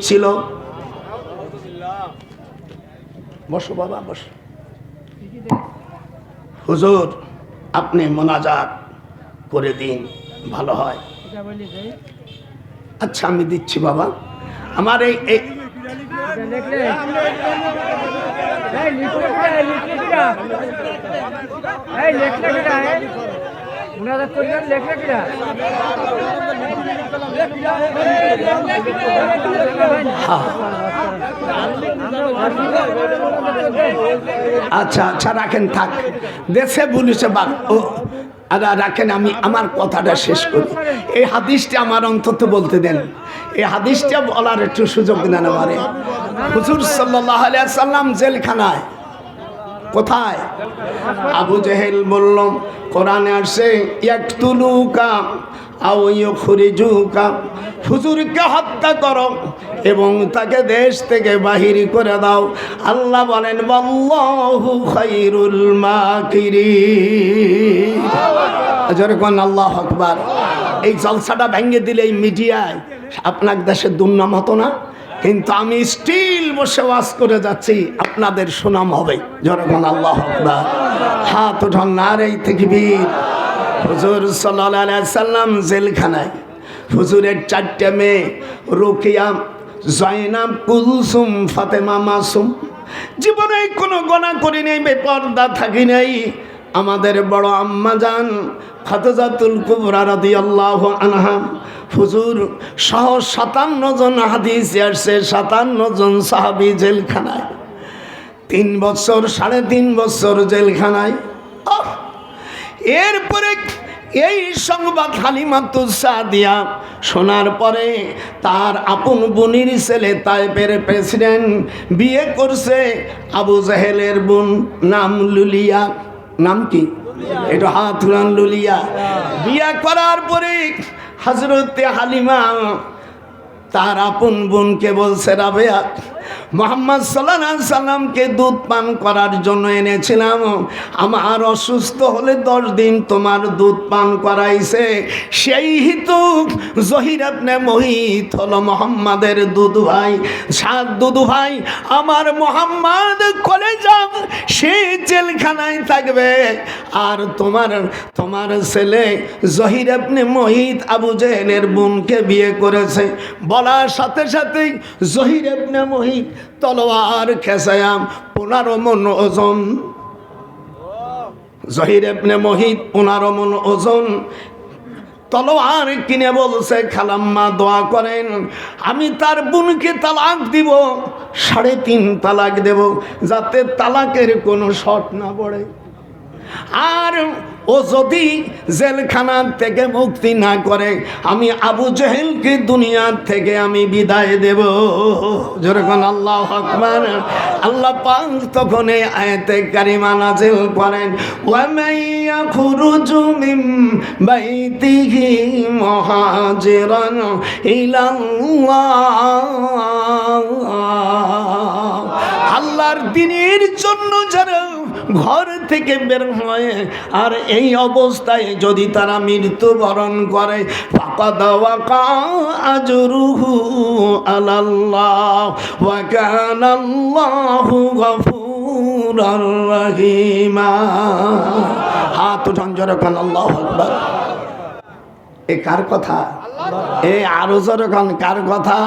ছিল। বসো বাবা, বসো। হুজুর, আপনি মোনাজাত করে দিন, ভালো হয়। আচ্ছা আমি দিচ্ছি বাবা। আমার এই, এই- আচ্ছা আচ্ছা রাখেন, থাক। দেশে বলিছে বা ও, আরে, রাখেন, আমি আমার কথাটা শেষ করি। এই হাদিসটা আমার অন্তত বলতে দেন। এই হাদিসটা বলার একটু সুযোগ দেন আমারে হুজুর সাল্লাহ সাল্লাম জেলখানায় কোথায়? আবু জেহেল বলল, কোরআনে আসে, ইয়াকতুলুকা আও ইউখরিজুকা। হুজুরকে হত্যা করো এবং তাকে দেশ থেকে বাহির করে দাও। আল্লাহ বলেন বাল্লাহু খাইরুল মাকিরিন। জোরে আল্লাহ আকবার। এই জলসাটা ভেঙে দিলে এই মিডিয়ায়, আপনার দেশের দুর্নাম হতো না? কিন্তু আমি স্টিল বসে ওয়াজ করে যাচ্ছি, আপনাদের সুনাম হবে। জনগণ, আল্লাহ আকবার। হাত উঠান নারেই থেকে বীর হুজুর সাল্লাহ সাল্লাম জেলখানায়। হুজুরের চারটে মেয়ে, রোকিয়া, জয়নাব, কুলসুম, ফাতেমা মাসুম। জীবনে কোনো গণা করি নেই, বেপর্দা থাকি নেই। আমাদের বড় আম্মা যান খাতজাতুল কুবরা রাদি আল্লাহ আনহা। হুজুর, সহ সাতান্ন জন হাদিস আসছে, সাতান্ন জন সাহাবি জেলখানায়। তিন বছর, সাড়ে তিন বছর জেলখানায়! এরপরে এই সংবাদ হালিমাতু সাদিয়া শোনার পরে তার আপন বোনের ছেলে তাইপের প্রেসিডেন্ট বিয়ে করছে, আবু জাহেলের বোন নাম লুলিয়া। নাম কি? এটা হাত লুলিয়া। বিয়া করার পরে হাজরতে হালিমা তার আপন বোনকে বলছে, রাবেয়া মোহাম্মদ সাল্লাহ সাল্লামকে দুধ পান করার জন্য এনেছিলাম। আমার অসুস্থ হলে দশ দিন তোমার দুধ পান করাইছে। সেই হিতু জহির আপনি মহিত হলো মোহাম্মদের দুধ ভাই, সাত দুধ ভাই। আমার মোহাম্মদ কলে যাও সে জেলখানায় থাকবে। আর তোমার তোমার ছেলে জহির আপনি মহিত আবু জেহেলের বোনকে বিয়ে করেছে। বলার সাথে সাথেই জহির আপনি মহিত তলোয়ার খেসায়াম পনেরো মন ওজন। জহির এপনে মহিত পনেরো মন ওজন। তলোয়ার কিনে বলছে, খালাম্মা, দোয়া করেন, আমি তার বোনকে তালাক দিব, সাড়ে তিন তালাক দেব, যাতে তালাকের কোনো শট না পড়ে। আর ও যদি জেলখানা থেকে মুক্তি না করে, আমি আবু জহেলকে দুনিয়ার থেকে আমি বিদায় দেব। যেরকম আল্লাহ আকবার। আল্লাহ পাক তখন এই আয়াতে কারিমা নাজিল করেন ওয়ামাইয়া খুরুজু মিন বাইতিহি মুহাজিরান ইলাল্লাহ আল্লাহর দিনের জন্য যারা ঘর থেকে বের হয়। আর এই অবস্থায় যদি তারা মৃত্যুবরণ করে ফাঁকা দেওয়া কা আজরুহু আলাল্লাহ হাত উঠান জরকান আল্লাহু আকবার। এ কার কথা? এ আরও যখন কার কথা?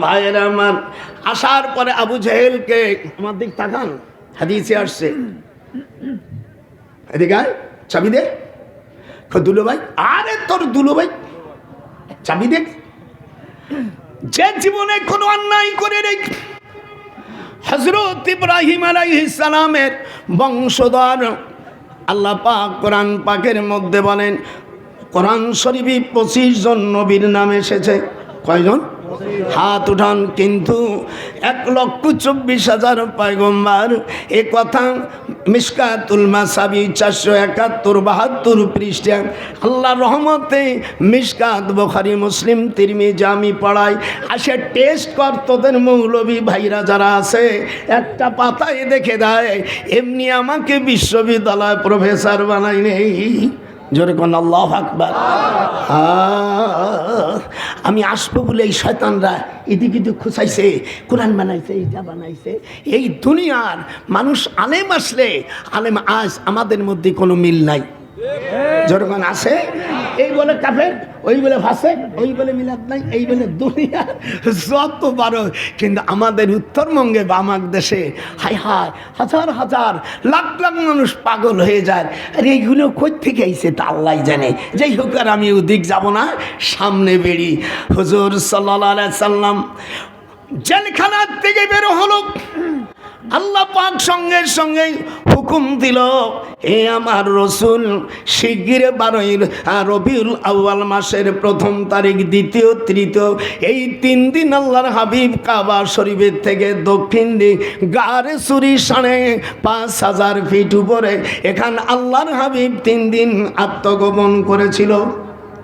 ভাইয়ের আমার, আসার পরে আবু জাহেলকে আমার দিক তাকান। হাদিসে আসছে। এদিকে চাবি দে। দুলো ভাই? আরে তোর দুলো ভাই, চাবি দেখ যে জীবনে কোনো অন্যায় করে রেখ হজরত ইব্রাহিম আলাইহিস সালামের বংশধর, আল্লাহ পাক কোরআন পাকের মধ্যে বলেন, কোরআন শরীফই পঁচিশ জন নবীর নাম এসেছে। কয়জন? হাত উঠান কিন্তু এক লক্ষ চব্বিশ হাজার পায়গম্বার। এ কথা মিসকাতুল মাসাবি চারশো একাত্তর বাহাত্তর পৃষ্ঠা। আল্লাহ রহমতে মিসকাত বখারি, মুসলিম, তিরমিজি জামি পড়াই। আসে টেস্ট কর তোদের মৌলবী ভাইরা যারা আছে, একটা পাতায় দেখে দেয়, এমনি আমাকে বিশ্ববিদ্যালয় প্রফেসর বানাই নেই। জোরে কোন, আল্লাহ আকবার। আমি আসব বলে এই শয়তানরা এদিক এদিক খুঁচাইছে, কোরআন বানাইছে এইটা বানাইছে। এই দুনিয়ার মানুষ আলেম আসলে, আলেম আজ আমাদের মধ্যে কোনো মিল নাই। যেরকম আসে এই বলে কাফের, ওই বলে ভাসে ওই বলে মিলাদ নাই, এই বলে দুনিয়া। যত বারো, কিন্তু আমাদের উত্তরবঙ্গে বামাক দেশে হাই হাই হাজার হাজার, লাখ লাখ মানুষ পাগল হয়ে যায়। আর এইগুলো কই থেকে আইছে তা আল্লাহ জানে। যাই হোক, আর আমি ওদিক যাব না, সামনে বেরি হুজুর সাল্লাহ সাল্লাম জেলখানার থেকে বেরো হলো। আল্লাহ পাক সঙ্গে সঙ্গে হুকুম দিল এ আমার রসুল, শিগগির বারোই রবিউল আউয়াল মাসের প্রথম তারিখ, দ্বিতীয়, তৃতীয়, এই তিন দিন আল্লাহর হাবিব কাবা শরীফের থেকে দক্ষিণ দিক, গারে সুরি সাড়ে পাঁচ হাজার ফিট উপরে, এখান আল্লাহর হাবিব তিন দিন আত্মগোপন করেছিল।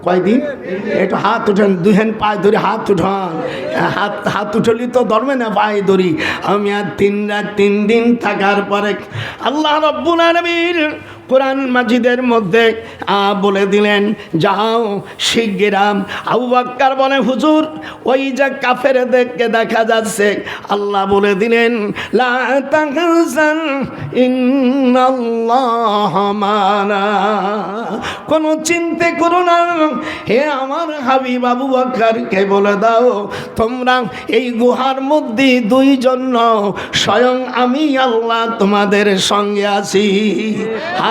কয়দিন? একটু হাত উঠেন, দুই হ্যান্ড পায়ে ধরে হাত উঠান। হাত হাত উঠলি তো ধরবে না পায়ে ধরি। আমি আর তিন রাত, তিন দিন থাকার পরে আল্লাহ রব্বুল আলমীর কোরআন মাজিদের মধ্যে আ, বলে দিলেন যাও শিগগিরাম। আবু বাক্কার বলে হুজুর ওই যে কাফের দেখকে দেখা যাচ্ছে। আল্লাহ বলে দিলেন কোনো চিন্তে করো না। হে আমার হাবিব আবু বাক্কারকে বলে দাও তোমরা এই গুহার মধ্যে দুইজন স্বয়ং আমি আল্লাহ তোমাদের সঙ্গে আছি।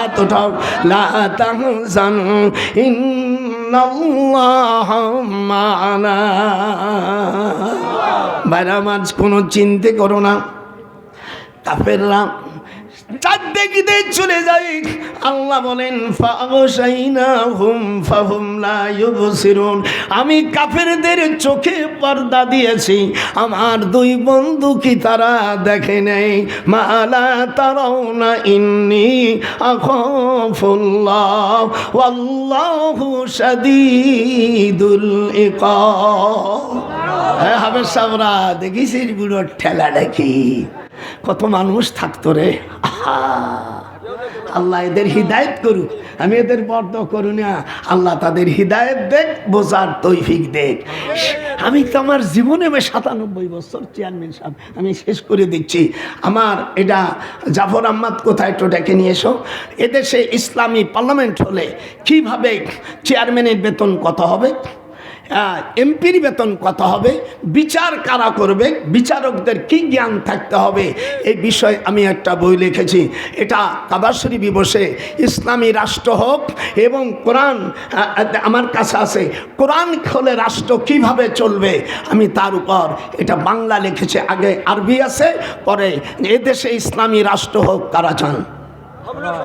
হাত উঠাও লা তাহজান মাছ কোনো চিন্তে করো না। কাফেররা চারদিকে চলে যাই। আল্লাহ বলেন আমি কাফেরদের চোখে পর্দা দিয়েছি। আমার দুই বন্ধু কি তারা দেখে নেই? মালা ইন্নি ওয়াল্লাহু শাদীদুল ইকাব। হ্যাঁ হবে সাবরা দেখিস বুড়োর ঠেলা দেখি কত মানুষ থাকতো রে। আল্লাহ এদের হিদায়ত করুক। আমি এদের বর্দ করু না। আল্লাহ তাদের হিদায়ত দেখ, বোঝার তৈফিক দেখ। আমি তো আমার জীবনে আমি সাতানব্বই বছর চেয়ারম্যান সাহেব। আমি শেষ করে দিচ্ছি। আমার এটা জাফর আহমদ কোথায় একটু ডেকে নিয়ে এসো। এদেশে ইসলামী পার্লামেন্ট হলে কীভাবে চেয়ারম্যানের বেতন কত হবে? এমপির বেতন কত হবে? বিচার কারা করবে? বিচারকদের কি জ্ঞান থাকতে হবে? এই বিষয়ে আমি একটা বই লিখেছি। এটা কাবা শরীফি বসে ইসলামী রাষ্ট্র হোক এবং কোরআন আমার কাছে আছে। কোরআন খোলে রাষ্ট্র কীভাবে চলবে? আমি তার উপর এটা বাংলা লিখেছি। আগে আরবি আছে, পরে এদেশে ইসলামী রাষ্ট্র হোক, কারা চান?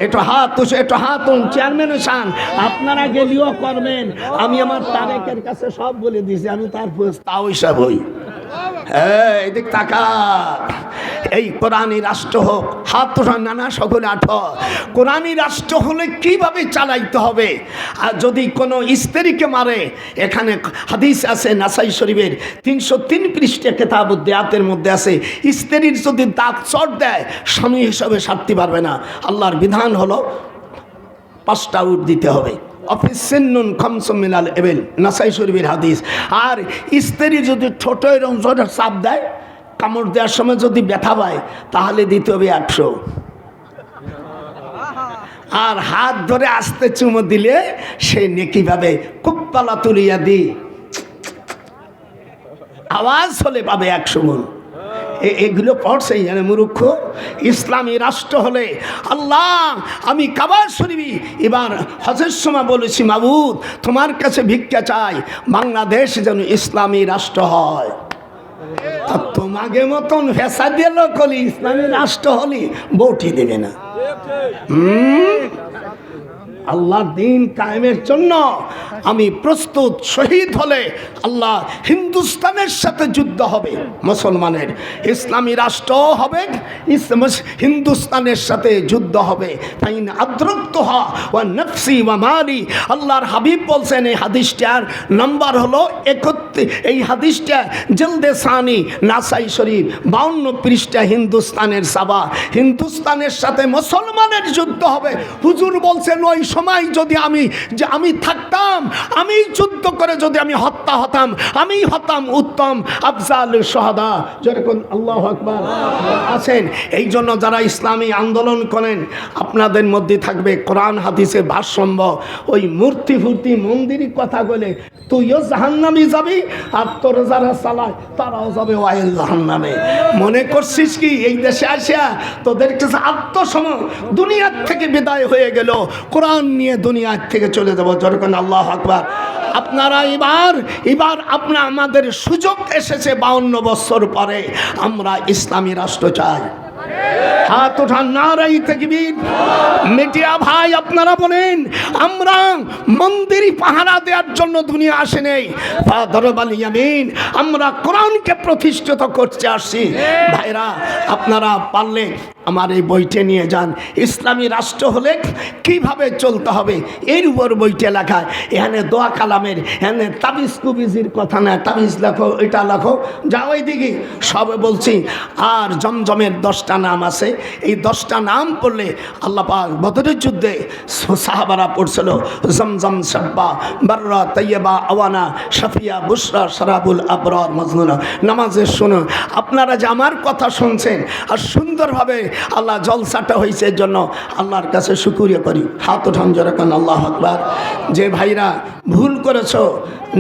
একটু হাত একটু হাত চেয়ারম্যান চান আপনারা গেলেও করবেন। আমি আমার তারেকের কাছে সব বলে দিয়েছি, আমি তার তাও হিসাব হই। হ্যাঁ এদিক তাকা এই কোরআনী রাষ্ট্র হোক হাত নানা সকলে আঠ। কোরআনী রাষ্ট্র হলে কীভাবে চালাইতে হবে? আর যদি কোনো স্ত্রীকে মারে, এখানে হাদিস আছে নাসাই শরীফের তিনশো তিন পৃষ্ঠে কেতাব দেয়াতের মধ্যে আছে, স্ত্রীর যদি দাঁত চট দেয়, স্বামী হিসাবে সারতে পারবে না। আল্লাহর বিধান হলো পাঁচটা উট দিতে হবে। অফিস সিন্নুন খমসমিনাল এবেল, নাসাই শরীফের হাদিস। আর স্ত্রী যদি ছোট এরকম জোরে চাপ দেয় কামড় দেওয়ার সময় যদি ব্যথা পায়, তাহলে দিতে হবে একশো আর হাত ধরে আস্তে চুমো দিলে সে নেকি ভাবে, কুপ্পালা তুলিয়া দি। আওয়াজ হলে পাবে একশো মন এগুলো পড়ছে জানে মুরুক্ষ ইসলামী রাষ্ট্র হলে আল্লাহ, আমি কাবার শরীফি। এবার হজের সময় বলেছি, মাবুদ, তোমার কাছে ভিক্ষা চাই। বাংলাদেশ যেন ইসলামী রাষ্ট্র হয়। তা তোমাকে মতন ভেসা দিল কলি ইসলামী রাষ্ট্র হলি বউটি দেবে না হুম? আল্লাহর দিন কায়েমের জন্য আমি প্রস্তুত শহীদ হলে আল্লাহ হিন্দুস্তানের সাথে যুদ্ধ হবে, মুসলমানের ইসলামী রাষ্ট্র হবে হিন্দুস্তানের সাথে যুদ্ধ হবে। তাই আদ্রক্ত নফসি ওয়া মারি আল্লাহর হাবিব বলছেন, এই হাদিসটার নাম্বার হলো একত্রিশ এই হাদিসটা জলদে সানি নাসাই শরীফ বাউন্ন পৃষ্ঠা হিন্দুস্তানের সাবা। হিন্দুস্তানের সাথে মুসলমানের যুদ্ধ হবে। হুজুর বলছেন, ওই সময় যদি আমি যে আমি থাকতাম, আমি যুদ্ধ করে যদি আমি হত্যা হতাম, আমি হতাম উত্তম আফজাল সহাদা যেরকম আল্লাহ আকবর আছেন। এই জন্য যারা ইসলামী আন্দোলন করেন, আপনাদের মধ্যে থাকবে কোরআন হাদিসে ভারসাম্য। ওই মূর্তি ফুর্তি মন্দিরই কথা বলে তুইও জাহান্নামে যাবি আর তোর যারা চালায়, তারাও যাবে ওয়াইল জাহান্নামে। মনে করছিস কি, এই দেশে আসিয়া তোদের কাছে আত্মসম দুনিয়ার থেকে বিদায় হয়ে গেল, কোরআন নিয়ে দুনিয়ার থেকে চলে যাব। যেরকম আল্লাহ আকবার। আপনারা এবার এবার আপনার আমাদের সুযোগ এসেছে বাউন্ন বছর পরে আমরা ইসলামী রাষ্ট্র চাই। হাত ওঠান নারাই তেকবীর। মিডিয়া ভাই, আপনারা বলেন, আমরা মন্দির পাহারা দেওয়ার জন্য দুনিয়া আসে নেই। ইয়ামিন, আমরা কোরআনকে প্রতিষ্ঠিত করতে আসছি। ভাইরা, আপনারা পারলে আমার এই বইটা নিয়ে যান। ইসলামী রাষ্ট্র হলে কীভাবে চলতে হবে? এর উপর বইটা লেখা এখানে দোয়া কালামের, এখানে তাবিজ কুবিজির কথা না, তাবিজ লেখো, এটা লেখো। যা ওই দিকে সবে বলছি, আর জমজমের দশটা নাম আছে। এই দশটা নাম পড়লে আল্লাহ পাক বদরের যুদ্ধে সাহাবারা পড়ছিল, জমজম, সাব্বা, বার্রা তৈয়বা আওয়ানা, শফিয়া বুসরা শরাবুল, আবরার মজনুনা নামাজের শুনুন। আপনারা যে আমার কথা শুনছেন, আর সুন্দরভাবে আল্লাহ জলসাটা হয়েছে জন্য আল্লাহর কাছে শুকুরিয়া করি। হাত ওঠান যেরকম আল্লাহ আকবার। যে ভাইরা ভুল করেছ,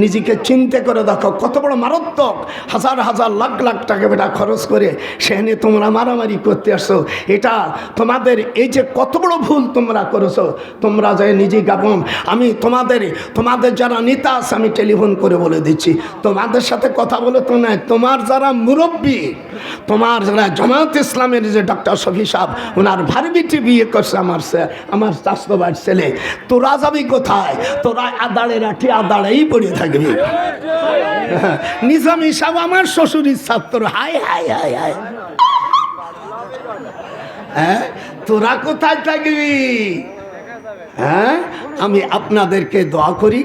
নিজেকে চিন্তা করে দেখো, কত বড় মারাত্মক, হাজার হাজার লাখ লাখ টাকা বেটা খরচ করে সেখানে তোমরা মারামারি করতে আসছো। এটা তোমাদের এই যে কত বড় ভুল তোমরা করেছ, তোমরা যে নিজে গাবন আমি তোমাদের তোমাদের যারা নেতা আছে, আমি টেলিফোন করে বলে দিচ্ছি। তোমাদের সাথে কথা বলে তো নয় তোমার যারা মুরব্বী, তোমার যারা জামাত ইসলামের যে ডক্টর শফি সাহেব ওনার ভারবিটি বিয়ে করছে আমার আমার স্বাস্থ্যবাদ ছেলে। তোরা যাবি কোথায়? তোরা আদাড়ে রাঠি আদাড়েই পড়ে থাকবি। নিজামি সাহেব আমার শ্বশুরের ছাত্র। হাই হাই হাই হাই হ্যাঁ? তোরা কোথায় থাকবি? হ্যাঁ? আমি আপনাদেরকে দোয়া করি।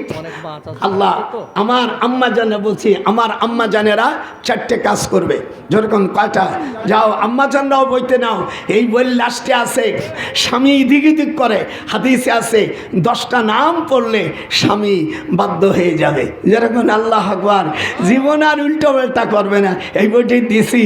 আল্লাহ আমার আম্মা জানে বলছি আমার আম্মা জানেরা চারটে কাজ করবে। যেরকম কয়টা যাও আম্মা জানরাও বইতে নাও। এই বই লাস্টে আছে স্বামী দিক দিক করে হাদিসে আছে দশটা নাম পড়লে স্বামী বাধ্য হয়ে যাবে। যেরকম আল্লাহ আকবার জীবন আর উল্টো পাল্টা করবে না। এই বইটি দিছি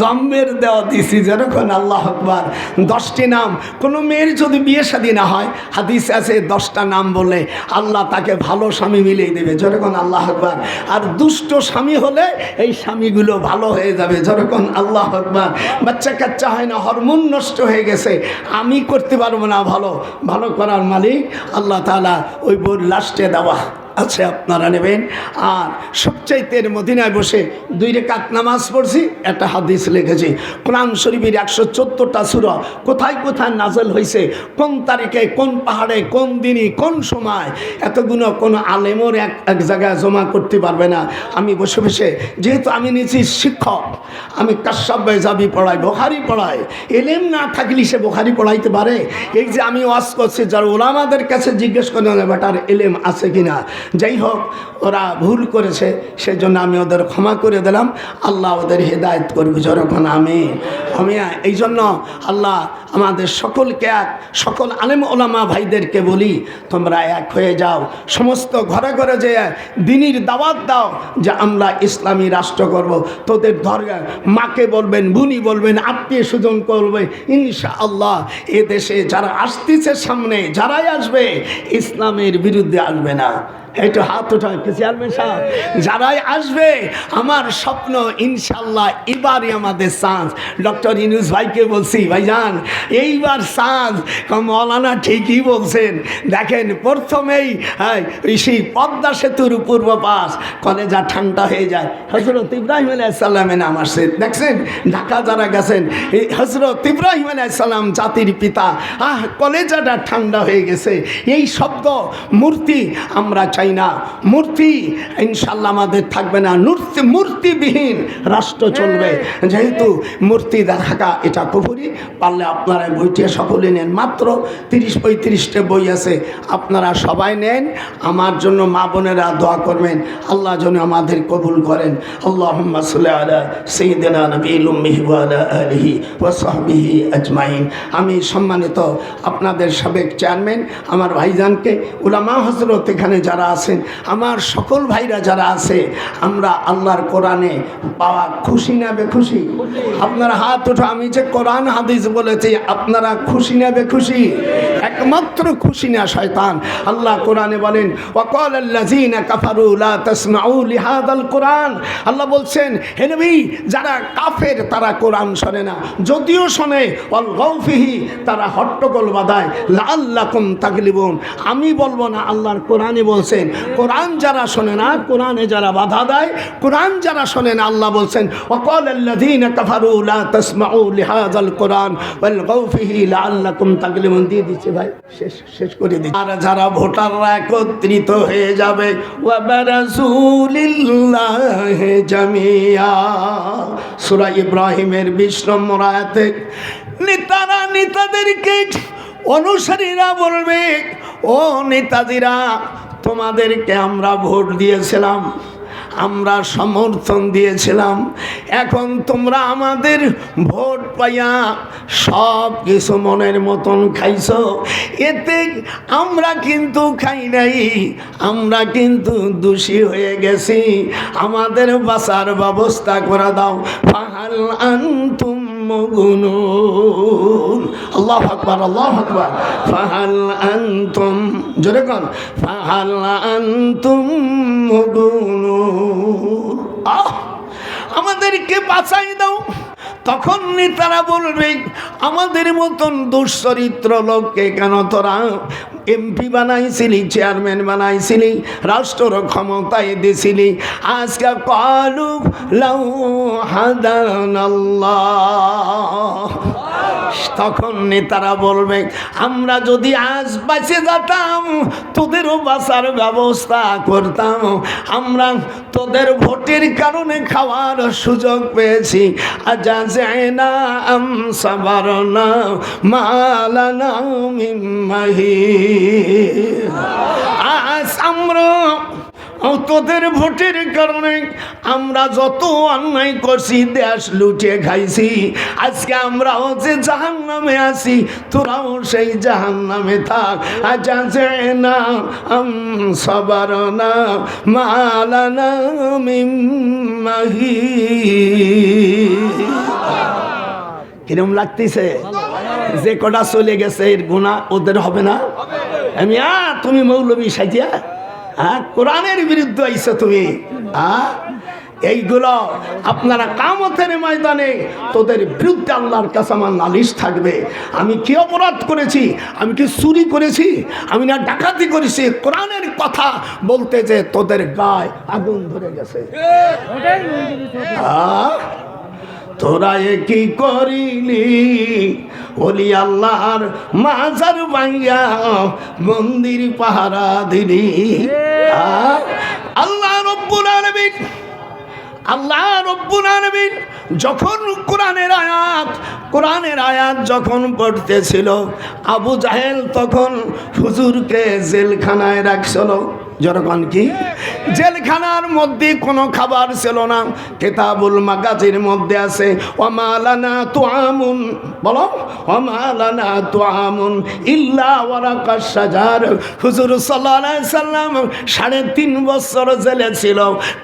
জম্মের দেওয়া দিছি যেরকম আল্লাহ আকবার। দশটি নাম কোনো মেয়ের যদি বিয়ে শাদী না হয় হাদিসে আছে দশটা নাম বলে আল্লাহ তাকে ভালো স্বামী মিলিয়ে দেবে। যেরকম আল্লাহ আকবার। আর দুষ্ট স্বামী হলে এই স্বামীগুলো ভালো হয়ে যাবে। যেরকম আল্লাহ আকবার। বাচ্চা কাচ্চা হয় না, হরমোন নষ্ট হয়ে গেছে। আমি করতে পারব না ভালো। ভালো করার মালিক আল্লাহ তালা ওই বোর লাস্টে দেওয়া। আছে আপনারা নেবেন। আর সবচাইতে মদিনায় বসে দুই রেখাত নামাজ পড়ছি, একটা হাদিস লিখেছি। কোরআন শরীফের একশো চোদ্দোটা সুরা কোথায় কোথায় নাজল হয়েছে কোন তারিখে, কোন পাহাড়ে, কোন দিনই কোন সময়, এতগুলো কোনো আলেমর এক এক জায়গায় জমা করতে পারবে না। আমি বসে বসে, যেহেতু আমি নিয়েছি শিক্ষক, আমি কাশ্যপ বেজাবি পড়াই, বোখারি পড়াই, এলেম না থাকলে সে বোখারি পড়াইতে পারে। এই যে আমি ওয়াজ করছি, যারা ওলামাদের কাছে জিজ্ঞেস করে না বেটার এলেম আছে কিনা? যাই হোক, ওরা ভুল করেছে, সেজন্য আমি ওদের ক্ষমা করে দিলাম। আল্লাহ ওদের হেদায়ত করবে যখন আমি আমি এই জন্য আল্লাহ আমাদের সকলকে এক, সকল আলেম ওলামা ভাইদেরকে বলি, তোমরা এক হয়ে যাও। সমস্ত ঘরে ঘরে যে দিনীর দাওয়াত দাও, যে আমরা ইসলামী রাষ্ট্র করব, তোদের ধর মাকে বলবেন বুনি বলবেন, আত্মীয় স্বজন করবে ইনশা আল্লাহ এ দেশে যারা আসতেছে সামনে, যারাই আসবে, ইসলামের বিরুদ্ধে আসবে না। একটু হাত উঠায় চেয়ারম্যান সাহেব। যারাই আসবে আমার স্বপ্ন ইনশাল্লাহ এবারই আমাদের চান্স ডক্টর ইনুস ভাইকে বলছি ভাইজান এইবার চান্স মৌলানা ঠিকই বলছেন। দেখেন প্রথমেই হ্যাঁ, সেই পদ্মা সেতুর পূর্ব পাশ কলেজা ঠান্ডা হয়ে যায়। হজরত ইব্রাহিম আলাইসাল্লামের নাম আসছে। দেখছেন ঢাকা যারা গেছেন হজরত ইব্রাহিম আলাইসাল্লাম জাতির পিতা। আহ কলেজাটা ঠান্ডা হয়ে গেছে। এই শব্দ মূর্তি আমরা চাই চাই না। মূর্তি ইনশাল্লাহ আমাদের থাকবে না। মূর্তি মূর্তিবিহীন রাষ্ট্র চলবে। যেহেতু মূর্তি থাকা এটা কুফুরি পারলে আপনারা বইটি সকলে নেন। মাত্র তিরিশ পঁয়ত্রিশটা বই আছে। আপনারা সবাই নেন। আমার জন্য মা বোনেরা দোয়া করবেন। আল্লাহ যেন আমাদের কবুল করেন। আল্লাহ সঈদিনা নবীল আজমাইন। আমি সম্মানিত আপনাদের সাবেক চেয়ারম্যান আমার ভাইজানকে উলামা হজরত এখানে যারা আছেন। আমার সকল ভাইরা যারা আছে, আমরা আল্লাহর কোরআনে পাওয়া খুশি না বেখুশি? আপনার হাত ওঠো, আমি যে কোরআন হাদিস বলেছি, আপনারা খুশি না বেখুশি? একমাত্র খুশি না শয়তান। আল্লাহ কোরআনে বলেন ওয়াকাল আল্লাযীনা কাফারু লা তাসমাউ লিহাদাল কোরআন। আল্লাহ বলছেন, হে নবী, যারা কাফের তারা কোরআন শোনে না। যদিও শোনে অল গৌফিহি তারা হট্টগোল বাঁধায়। লাল্লাকুম তাগলিবুন। আমি বলব না, আল্লাহর কোরআনে বলছেন কোরআন যারা শোনে না, কোরআনে যারা বাধা দেয়, কোরআন যারা শোনে না, আল্লাহ বলছেন জামিয়া। ইব্রাহিমের 20 নম্বর আয়াতে, নেতারা নেতাদেরকে অনুসারীরা বলবে, ও নেতাজিরা তোমাদেরকে আমরা ভোট দিয়েছিলাম, আমরা সমর্থন দিয়েছিলাম। এখন তোমরা আমাদের ভোট পাইয়া সব কিছু মনের মতন খাইছ। এতে আমরা কিন্তু খাই নাই, আমরা কিন্তু দোষী হয়ে গেছি। আমাদের বাঁচার ব্যবস্থা করে দাও। পাহাল আন্তুম মগুনুন আল্লাহ আকবার আল্লাহ আকবার। ফাহাল আনতুম জোরে কন। ফাহাল আনতুম মগুনুন। আহ! আমাদেরকে বাঁচাই দাও। তখন নেতারা বলবে আমাদের মতন দুশ্চরিত্র লোককে কেন তোরা এমপি বানাইছিলি চেয়ারম্যান বানাইছিলি রাষ্ট্র ক্ষমতায় দিছিলি। আজকে কালু লাউ হাদান তখন নেতারা বলবে, আমরা যদি আজ বাঁচে যেতাম, তোদেরও বাঁচার ব্যবস্থা করতাম। আমরা তোদের ভোটের কারণে খাওয়ার সুযোগ পেয়েছি। আজ যায় আম সাবার মালানা মিম্মাহি আজ আমরা তোদের ভোটের কারণে আমরা যত অন্যায় করছি, দেশ লুটে খাইছি। আজকে আমরাও যে জাহান নামে আছি, তোরাও সেই জাহান নামে থাক। আজ আছে না আম, সবার না মালানা কিরম লাগতেছে? যে কটা চলে গেছে, এর গুণা ওদের হবে না? আমি আ তুমি মৌলবী সাজিয়া হ্যাঁ কোরআনের বিরুদ্ধে আইছো তুমি হ্যাঁ এইগুলো আপনারা কামতের ময়দানে তোদের বিরুদ্ধে আল্লাহর কাছে আমার নালিশ থাকবে। আমি কি অপরাধ করেছি? আমি কি চুরি করেছি? আমি না ডাকাতি করেছি? কোরআনের কথা বলতে যে তোদের গায়ে আগুন ধরে গেছে। আহ তোরা কি করিলি? ওলি আল্লাহর মাজার ভাইয়া মন্দির পাহারা দিলি। আল্লাহ রব্বুল আলামিন আল্লাহ রব্বুল আলামিন যখন কোরআনের আয়াত কোরআনের আয়াত যখন পড়তেছিল আবু জাহেল তখন হুজুরকে জেলখানায় রাখছিল। যখন কি? জেলখানার মধ্যে কোনো খাবার ছিল না, কেতাবুল মাগাজির মধ্যে আছে ওমালানা তো আমুন বলো ওমালানা তো আমুন ইল্লা হুজুর সাল্লাম সাড়ে তিন বছর জেলে ছিল,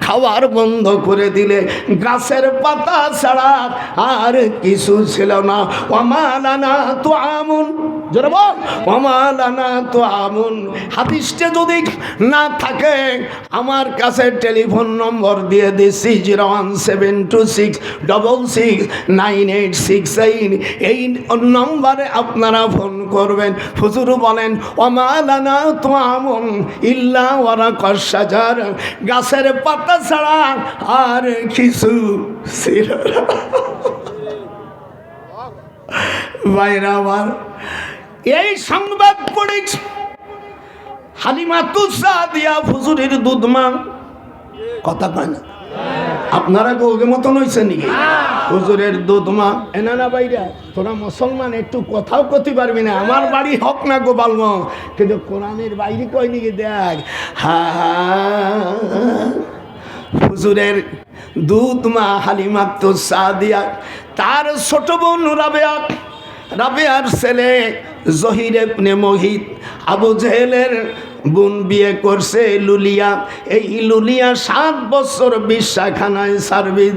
খাওয়ার বন্ধ করে দিলে, গাছের পাতা ছাড়া আর কিছু ছিল না ওমালানা তো আমুন হাদিসটা যদি না থাকে, আমার কাছে টেলিফোন নম্বর দিয়ে দিচ্ছি zero one seven two six double six nine eight six eight এই নম্বরে আপনারা ফোন করবেন। হুজুর বলেন, অমালানা তো আমন ইল্লা ওরা কষাজার গাছের পাতা ছাড়া আর কিছু ছিল না। ভাইরা আমার এই সংবাদ পড়েছি। হালিমা তুসা দিয়া ফুজুরির দুধ মা। কথা কয় না? আপনারা গৌগে মতন হয়েছে নাকি? হুজুরের দুধ মা। এনা না বাইরা তোরা মুসলমান, একটু কথাও করতে পারবি না। আমার বাড়ি হক না গোপালগঞ্জ। কিন্তু কোরআনের বাইরে কয় নাকি দেখ? হা হুজুরের দুধ মা হালিমা তো সাদিয়া তার ছোট বোন রাবেয়া রাবেয়ার ছেলে জহির এবনে মহিত, আবু জেহেলের বোন বিয়ে করছে লুলিয়া। এই লুলিয়া সাত বছর বিশ্বাখানায় সার্ভিস